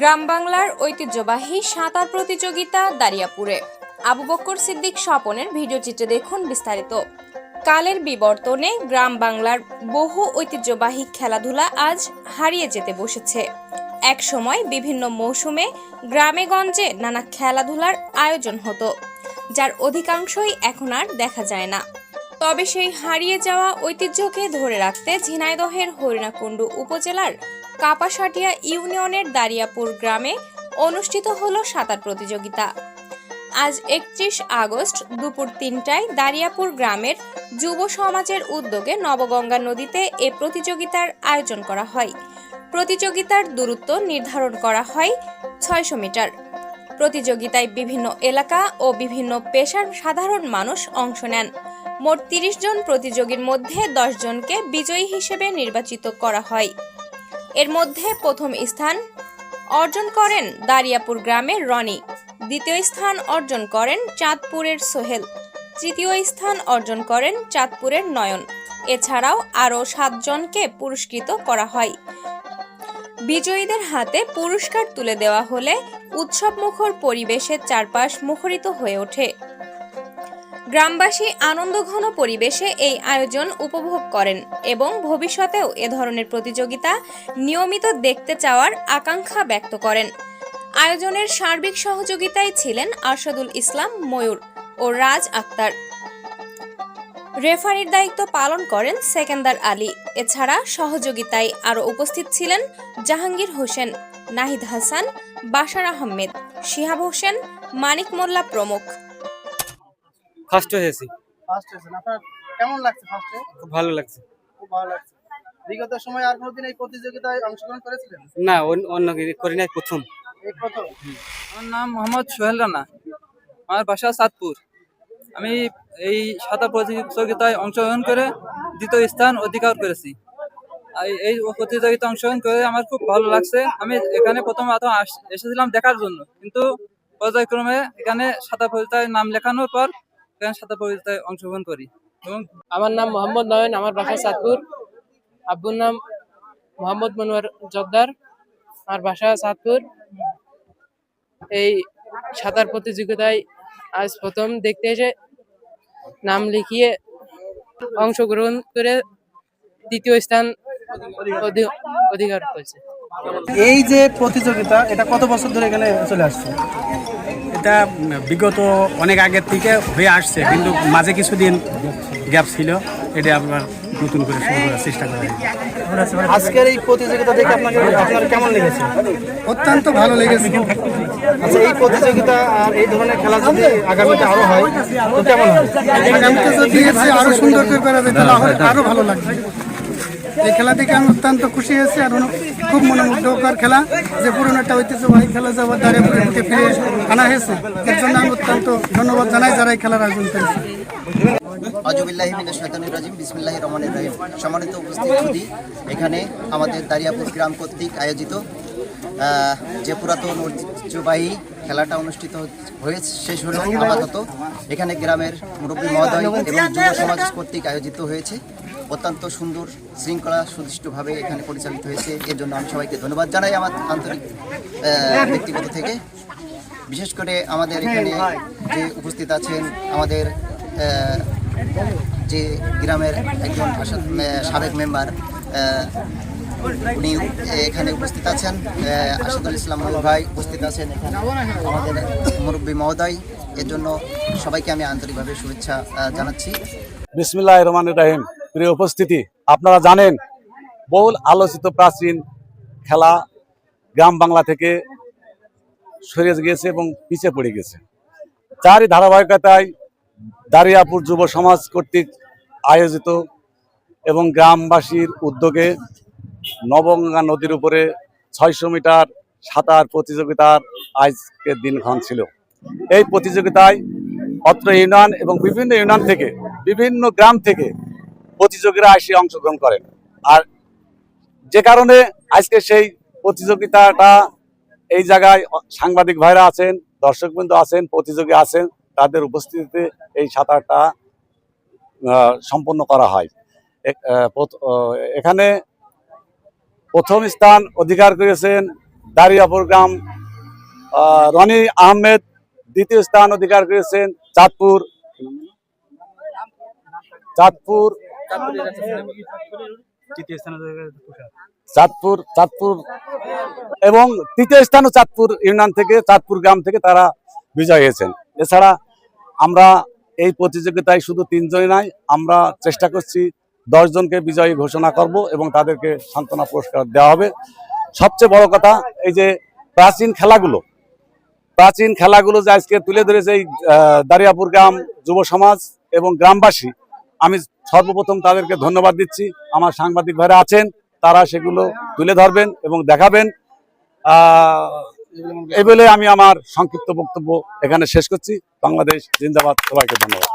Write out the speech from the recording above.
গ্রাম বাংলার ঐতিহ্যবাহী সাঁতার প্রতিযোগিতা দারিয়াপুরে। আবু বক্কর সিদ্দিক স্বপনের ভিডিও চিত্রে দেখুন বিস্তারিত। কালের বিবর্তনে গ্রাম বাংলার বহু ঐতিহ্যবাহী খেলাধুলা আজ হারিয়ে যেতে বসেছে। এক সময় বিভিন্ন মৌসুমে গ্রামেগঞ্জে নানা খেলাধুলার আয়োজন হতো, যার অধিকাংশই এখন আর দেখা যায় না। তবে সেই হারিয়ে যাওয়া ঐতিহ্যকে ধরে রাখতে ঝিনাইদহের হরিণাকুণ্ডু উপজেলার কাপাসাটিয়া ইউনিয়নের দারিয়াপুর গ্রামে অনুষ্ঠিত হলো সাঁতার প্রতিযোগিতা। আজ একত্রিশ আগস্ট দুপুর তিনটায় দারিয়াপুর গ্রামের যুব সমাজের উদ্যোগে নবগঙ্গা নদীতে এ প্রতিযোগিতার আয়োজন করা হয়। প্রতিযোগিতার দূরত্ব নির্ধারণ করা হয় ছয়শো মিটার। প্রতিযোগিতায় বিভিন্ন এলাকা ও বিভিন্ন পেশার সাধারণ মানুষ অংশ নেন। মোট তিরিশ জন প্রতিযোগীর মধ্যে দশ জনকে বিজয়ী হিসেবে নির্বাচিত করা হয়। এর মধ্যে প্রথম স্থান অর্জন করেন দারিয়াপুর গ্রামের রনি। দ্বিতীয় স্থান অর্জন করেন চাঁদপুরের সোহেল। তৃতীয় স্থান অর্জন করেন চাঁদপুরের নয়ন। এছাড়াও আরও সাতজনকে পুরস্কৃত করা হয়। বিজয়ীদের হাতে পুরস্কার তুলে দেওয়া হলে উৎসবমুখর পরিবেশের চারপাশ মুখরিত হয়ে ওঠে। গ্রামবাসী আনন্দঘন পরিবেশে এই আয়োজন উপভোগ করেন এবং ভবিষ্যতেও এ ধরনের প্রতিযোগিতা নিয়মিত দেখতে চাওয়ার আকাঙ্ক্ষা ব্যক্ত করেন। আয়োজনের সার্বিক সহযোগিতায় ছিলেন আরশাদুল ইসলাম ময়ূর ও রাজ আক্তার। রেফারির দায়িত্ব পালন করেন সেকেন্দার আলী। এছাড়া সহযোগিতায় আরও উপস্থিত ছিলেন জাহাঙ্গীর হোসেন, নাহিদ হাসান, বাশার আহমেদ, শিহাব হোসেন, মানিক মোল্লা প্রমুখ। ফার্স্ট হয়েছি ফার্স্ট হয়েছেন। আপনার কেমন লাগছে ফার্স্টে খুব ভালো লাগছে। খুব ভালো লাগছে। বিগত সময় আর কোনোদিন এই প্রতিযোগিতায় অংশগ্রহণ করেছিলেন? না অন্য- করি নাই প্রথম। এই প্রথম? আমার নাম মোহাম্মদ সোহেল রানা। আমার বাসা সাতপুর। আমি এই সাঁতার প্রতিযোগিতায় অংশগ্রহণ করে দ্বিতীয় স্থান অধিকার করেছি। এই প্রতিযোগিতায় অংশগ্রহণ করে আমার খুব ভালো লাগছে। আমি এখানে প্রথম এসেছিলাম দেখার জন্য। কিন্তু পর্যায়ক্রমে এখানে সাঁতার প্রতিযোগিতায় নাম লেখানোর পর সাঁতার প্রতিযোগিতায় অংশগ্রহণ করি। এবং আমার নাম মোহাম্মদ নয়ন আমার বাসা চাঁদপুর। আব্বুর নাম মোহাম্মদ মনোয়ার জব্দার আমার বাসা চাঁদপুর। এই সাঁতার প্রতিযোগিতায় আজ প্রথম দেখতে এসে নাম লিখিয়ে অংশগ্রহণ করে দ্বিতীয় স্থান অধি- অধিকার করেছে। এই যে প্রতিযোগিতা এটা কত বছর ধরে এখানে চলে আসছে? এটা বিগত অনেক আগের থেকে হয়ে আসছে কিন্তু মাঝে কিছুদিন গ্যাপ ছিল এটা আবার নতুন করে শুরু করার চেষ্টা করা আজকের এই প্রতিযোগিতা দেখে আপনাকে আপনার কেমন লেগেছে? অত্যন্ত ভালো লেগেছে। আচ্ছা এই প্রতিযোগিতা আর এই ধরনের খেলা যদি আগামীতে আরও হয় তো কেমন হয় আগামীতে যদি আরও সুন্দর করে করা যায় তাহলে আরও ভালো লাগবে। এই খেলা দেখে আমি অত্যন্ত খুশি হয়েছি আর খুব মনোমুগ্ধকর খেলা। যে পুরনো একটা ঐতিহ্যবাহী খেলা যে আবার দাঁড়িয়ে ফিরে আনা হয়েছে, এর জন্য আমি অত্যন্ত ধন্যবাদ জানাই যারা এই খেলার আয়োজন করেছে। সম্মানিত উপস্থিত এখানে আমাদের দারিয়াপুর গ্রাম কর্তৃক আয়োজিত যে পুরাতন ঐতিহ্যবাহী খেলাটা অনুষ্ঠিত হয়েছে, শেষ হলো আপাতত। এখানে গ্রামের মুরব্বী মহোদয় এবং যুব সমাজ কর্তৃক আয়োজিত হয়েছে। অত্যন্ত সুন্দর শৃঙ্খলা সুদৃষ্টভাবে এখানে পরিচালিত হয়েছে। এর জন্য আমি সবাইকে ধন্যবাদ জানাই আমার আন্তরিক ব্যক্তিগত থেকে। বিশেষ করে আমাদের এখানে যে উপস্থিত আছেন, আমাদের যে গ্রামের একজন সাবেক মেম্বার উনি এখানে উপস্থিত আছেন। আসাদুল ইসলাম ভাই উপস্থিত আছেন আমাদের মুরব্বী মহোদয়। এর জন্য সবাইকে আমি আন্তরিকভাবে শুভেচ্ছা জানাচ্ছি। বিসমিল্লাহ রহমান রাহিম। প্রিয় উপস্থিতি, আপনারা জানেন, বহুল আলোচিত প্রাচীন খেলা গ্রাম বাংলা থেকে সরে গিয়েছে এবং পিছিয়ে পড়ে গেছে। তারই ধারাবাহিকতায় দারিয়াপুর যুব সমাজ কর্তৃক আয়োজিত এবং গ্রামবাসীর উদ্যোগে নবগঙ্গা নদীর উপরে ছয়শো মিটার সাঁতার প্রতিযোগিতার আজকের দিনক্ষণ ছিল। এই প্রতিযোগিতায় অত্র ইউনিয়ন এবং বিভিন্ন ইউনিয়ন থেকে, বিভিন্ন গ্রাম থেকে প্রতিযোগীরা এসে অংশগ্রহণ করেন। আর যে কারণে আজকে সেই প্রতিযোগিতাটা এই জায়গায় সাংবাদিক ভাইরা আছেন, দর্শকবৃন্দ আছেন, প্রতিযোগী আছেন, তাদের উপস্থিতিতে এই সাঁতারটা সম্পন্ন করা হয়। এখানে প্রথম স্থান অধিকার করেছেন দারিয়াপুর গ্রাম রনি আহমেদ, দ্বিতীয় স্থান অধিকার করেছেন চাঁদপুর চাঁদপুর চাঁদপুর চাঁদপুর এবং তৃতীয় স্থানও চাঁদপুর ইউনিয়ন থেকে চাঁদপুর গ্রাম থেকে তারা বিজয় হয়েছেন। এছাড়া আমরা এই প্রতিযোগিতায় শুধু তিনজনই নাই আমরা চেষ্টা করছি দশ জনকে বিজয়ী ঘোষণা করব এবং তাদেরকে সান্ত্বনা পুরস্কার দেওয়া হবে। সবচেয়ে বড় কথা এই যে প্রাচীন খেলাগুলো প্রাচীন খেলাগুলো যে আজকে তুলে ধরেছে এই দারিয়াপুর গ্রাম যুব সমাজ এবং গ্রামবাসী আমি সর্বপ্রথম তাদেরকে ধন্যবাদ দিচ্ছি। আমার সাংবাদিক ভাইরা আছেন, তারা সেগুলো তুলে ধরবেন এবং দেখাবেন। এই বলে আমি আমার সংক্ষিপ্ত বক্তব্য এখানে শেষ করছি। বাংলাদেশ জিন্দাবাদ, সবাইকে ধন্যবাদ।